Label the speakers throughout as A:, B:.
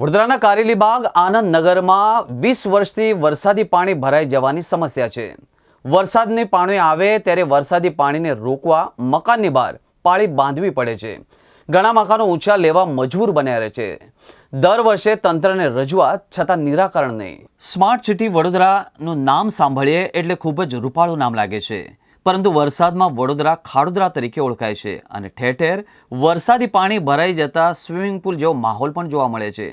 A: વડોદરાના કારેલીબાગ આનંદ નગરમાં વીસ વર્ષથી વરસાદી પાણી ભરાઈ જવાની સમસ્યા છે. વરસાદની પાણી આવે ત્યારે વરસાદી પાણીને રોકવા મકાનની બહાર પાળી બાંધવી પડે છે. ઘણા મકાનો ઊંચા લેવા મજબૂર બન્યા રહે છે. દર વર્ષે તંત્રને રજૂઆત છતાં નિરાકરણ નહીં. સ્માર્ટ સિટી વડોદરાનું નામ સાંભળીએ એટલે ખૂબ જ રૂપાળું નામ લાગે છે. પરંતુ વરસાદમાં વડોદરા ખાડોદરા તરીકે ઓળખાય છે અને ઠેર ઠેર વરસાદી પાણી ભરાઈ જતા સ્વિમિંગ પુલ જેવો માહોલ પણ જોવા મળે છે.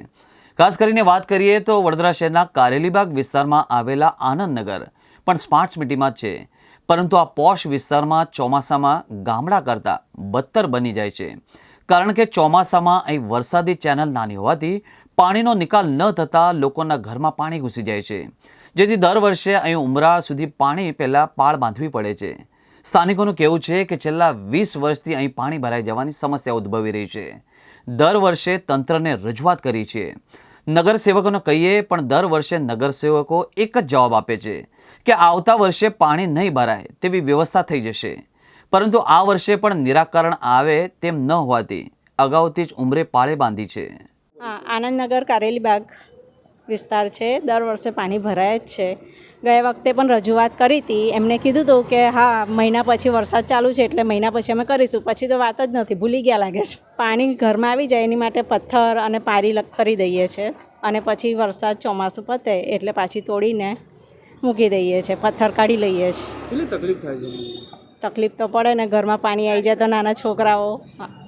A: ખાસ કરીને વાત કરીએ તો વડોદરા શહેરના કારેલીબાગ વિસ્તારમાં આવેલા આનંદનગર, પણ સ્માર્ટ સિટીમાં જ છે. પરંતુ આ પોશ વિસ્તારમાં ચોમાસામાં ગામડા કરતાં બદતર બની જાય છે. કારણ કે ચોમાસામાં અહીં વરસાદી ચેનલ નાની હોવાથી પાણીનો નિકાલ ન થતાં લોકોના ઘરમાં પાણી ઘૂસી જાય છે. જેથી દર વર્ષે અહીં ઉમરા સુધી પાણી પહેલાં પાળ બાંધવી પડે છે. સ્થાનિકોનું કહેવું છે કે છેલ્લા વીસ વર્ષથી અહીં પાણી ભરાઈ જવાની સમસ્યા ઉદ્ભવી રહી છે. દર વર્ષે તંત્રને રજૂઆત કરી છે. નગરસેવકોને કહીએ, પણ દર વર્ષે નગરસેવકો એક જ જવાબ આપે છે કે આવતા વર્ષે પાણી નહીં ભરાય તેવી વ્યવસ્થા થઈ જશે. પરંતુ આ વર્ષે પણ નિરાકરણ આવે તેમ ન હોવાથી અગાઉથી જ ઉમરે પાળે બાંધી છે.
B: હા આનંદનગર કારેલીબાગ વિસ્તાર છે. દર વર્ષે પાણી ભરાય જ છે. ગયા વખતે પણ રજૂઆત કરી હતી. એમને કીધું હતું કે હા મહિના પછી વરસાદ ચાલુ છે એટલે મહિના પછી અમે કરીશું. પછી તો વાત જ નથી. ભૂલી ગયા લાગે છે. પાણી ઘરમાં આવી જાય એની માટે પથ્થર અને પારી કરી દઈએ છીએ અને પછી વરસાદ ચોમાસું પતે એટલે પાછી તોડીને મૂકી દઈએ છીએ પથ્થર કાઢી લઈએ છીએ
C: કેટલી તકલીફ થાય છે?
B: તકલીફ તો પડે ને ઘરમાં પાણી આવી જાય તો નાના છોકરાઓ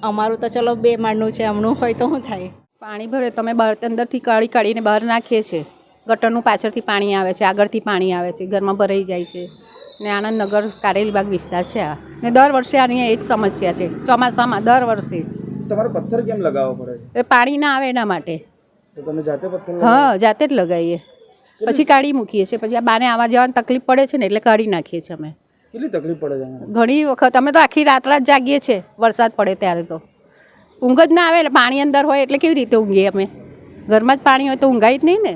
B: અમારું તો ચલો બે માળનું છે હમણું હોય તો શું થાય?
D: પાણી ભરે તમે બહાર અંદરથી કાઢી કાઢીને બહાર નાખીએ છીએ. ગટરનું પાછળથી પાણી આવે છે આગળથી પાણી આવે છે ઘરમાં ભરાઈ જાય છે. ને આણંદનગર કારેલીબાગ વિસ્તાર છે આ. ને દર વર્ષે આની એ જ સમસ્યા છે ચોમાસામાં દર વર્ષે.
C: તમારે પથ્થર કેમ લગાવવો પડે
D: એ પાણી ના આવે એના માટે.
C: તો તમે જાતે પથ્થર
D: હા જાતે જ લગાવીએ. પછી કાઢી મૂકીએ છીએ પછી આ બાને આવવા જવાની તકલીફ પડે છે ને એટલે કાઢી નાખીએ છીએ અમે.
C: કેટલી તકલીફ પડે છે
D: ઘણી વખત અમે તો આખી રાત રાત જાગીએ છીએ વરસાદ પડે ત્યારે તો. ઊંઘ જ ના આવે, એટલે પાણી અંદર હોય એટલે કેવી રીતે ઊંઘીએ અમે? ઘરમાં જ પાણી હોય તો ઊંઘાય જ નહીં ને?